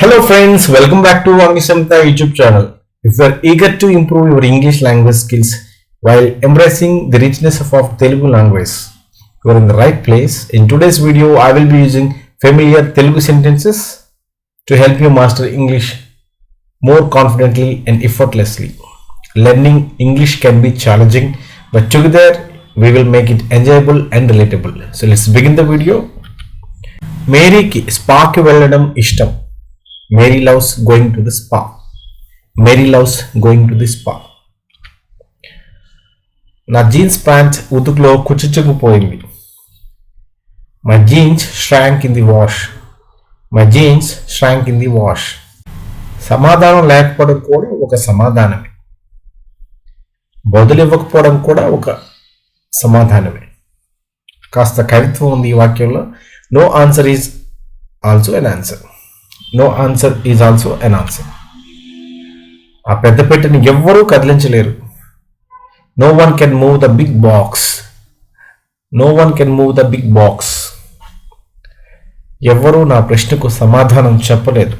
Hello friends, welcome back to Angisamta YouTube channel. If you are eager to improve your English language skills while embracing the richness of our Telugu language, you are in the right place. In today's video, I will be using familiar Telugu sentences to help you master English more confidently and effortlessly. Learning English can be challenging, but together we will make it enjoyable and relatable. So let's begin the video. మేరీకి స్పాకి వెళ్ళడం ఇష్టం Mary loves going to the spa Mary loves going to the spa నా jeans pant ఉతుకులో కుచ్చుచుకుపోయింది my jeans shrank in the wash my jeans shrank in the wash సమాధానం లేకపోవడం కూడా ఒక సమాధానమే. బదులివ్వకపోవడం కూడా ఒక సమాధానమే. కాస్త కవిత్వం ఉంది ఈ వాక్యంలో. No answer is also an answer no answer is also an answer ఆ పెద్ద పెట్టెని ఎవ్వరూ కదిలించలేరు. No one can move the big box no one can move the big box ఎవ్వరూ నా ప్రశ్నకు సమాధానం చెప్పలేదు.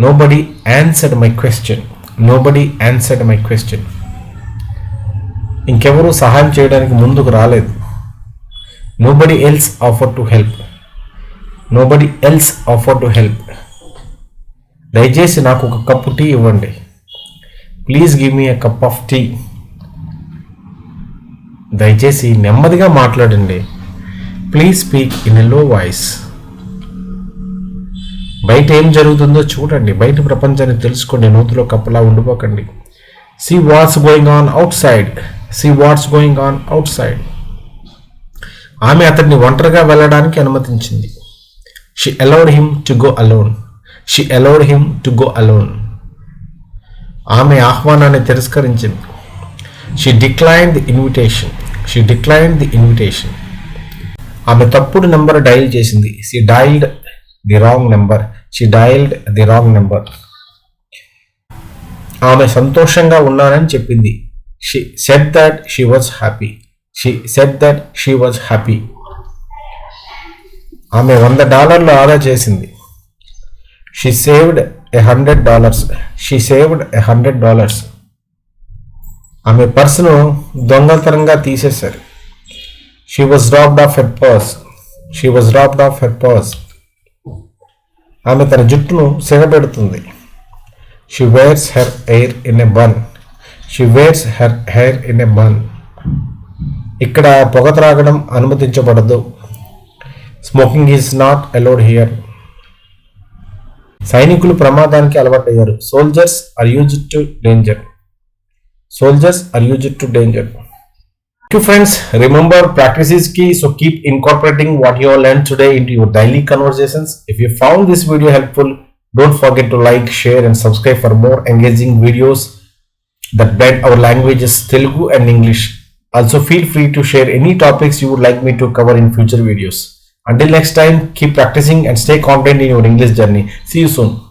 Nobody answered my question nobody answered my question ఇంకెవరూ సహాయం చేయడానికి ముందుకు రాలేదు. Nobody else offer to help nobody else offer to help దయచేసి నాకు ఒక కప్పు టీ ఇవ్వండి. Please give me a cup of tea దయచేసి నెమ్మదిగా మాట్లాడండి. Please speak in a low voice బయట ఏం జరుగుతుందో చూడండి. బయట ప్రపంచాన్ని తెలుసుకోండి. నూతులో కప్పలా ఉండిపోకండి. See what's going on outside see what's going on outside ఆమె అతన్ని ఒంటరిగా వెళ్ళడానికి అనుమతించింది. She allowed him to go alone she allowed him to go alone ఆమె ఆహ్వానాన్ని తిరస్కరించింది. She decline the invitation she decline the invitation ఆమె తప్పుడు నెంబర్ డయల్ చేసింది. She dialled the wrong number she dialled the wrong number ఆమె సంతోషంగా ఉన్నానని చెప్పింది. She said that she was happy she said that she was happy ఆమె వంద డాలర్లు ఆదా చేసింది. She saved a hundred dollars she saved a hundred dollars ఆమె పర్సును దొంగతనంగా తీసేశారు. She was dropped of her purse she was dropped of her purse ఆమె తన జుట్టును సిగబెడుతుంది. She wears her hair in a bun she wears her hair in a bun ఇక్కడ పొగ త్రాగడం అనుమతించబడదు. smoking is not allowed here సైనికులు ప్రమాదానికి అలవాటయ్యారు soldiers are used to danger soldiers are used to danger you friends remember practice is key so keep incorporating what you all learned today into your daily conversations if you found this video helpful don't forget to like share and subscribe for more engaging videos that blend our languages telugu and english also feel free to share any topics you would like me to cover in future videos until next time keep practicing and stay confident in your english journey. See you soon